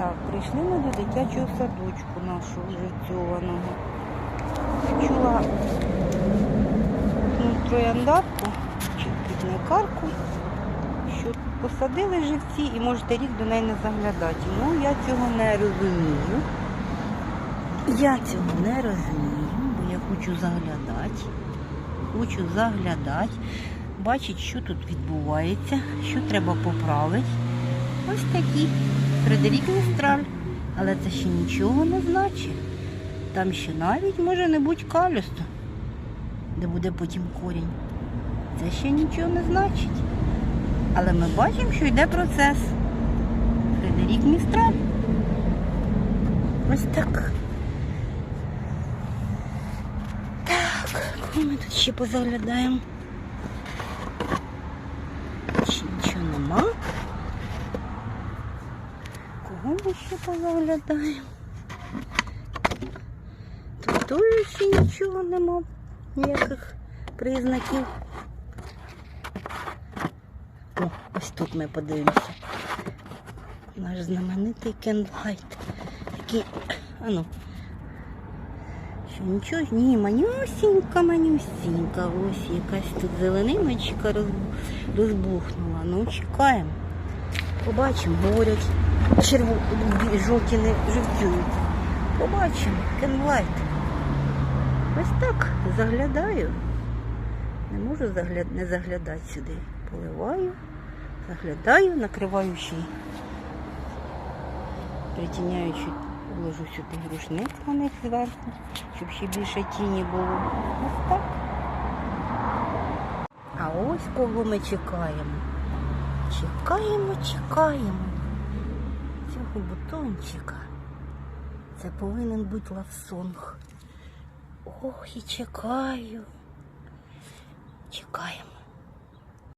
Так, прийшли ми до дитячого садочку нашого життєваного. Чула ну, трояндарку чи підникарку, що посадили живці і можете рік до неї не заглядати. Ну, я цього не розумію. Я цього не розумію, бо я хочу заглядати. Хочу заглядати, бачити, що тут відбувається, що треба поправити. Ось такі. Фредерік Містраль. Але це ще нічого не значить. Там ще навіть може не бути калюсту, де буде потім корінь. Це ще нічого не значить. Але ми бачимо, що йде процес. Фредерік Містраль. Ось так. Так, кого ми тут ще позаглядаємо? Ще нічого нема. Ми ще позаглядаємо? Тут теж ще нічого нема, ніяких признаків. О, ось тут ми подивимося. Наш знаменитий кенлайт. Такий, а ну, що нічого, ні, манюсінька, манюсінька. Ось якась тут зеленимочка роз, розбухнула. Ну, чекаємо. Побачимо, говорять, черво, жовті не жовтюють. Побачимо, кенлайт. Ось так заглядаю. Не можу загля- не заглядати сюди. Поливаю, заглядаю, накриваю ще. й Притіняючи, вложу сюди рушник на них зверху, щоб ще більше тіні було. Ось так. А ось кого ми чекаємо. Чекаємо, чекаємо. Цього бутончика. Це повинен бути лавсонг. Ох, і чекаю. Чекаємо.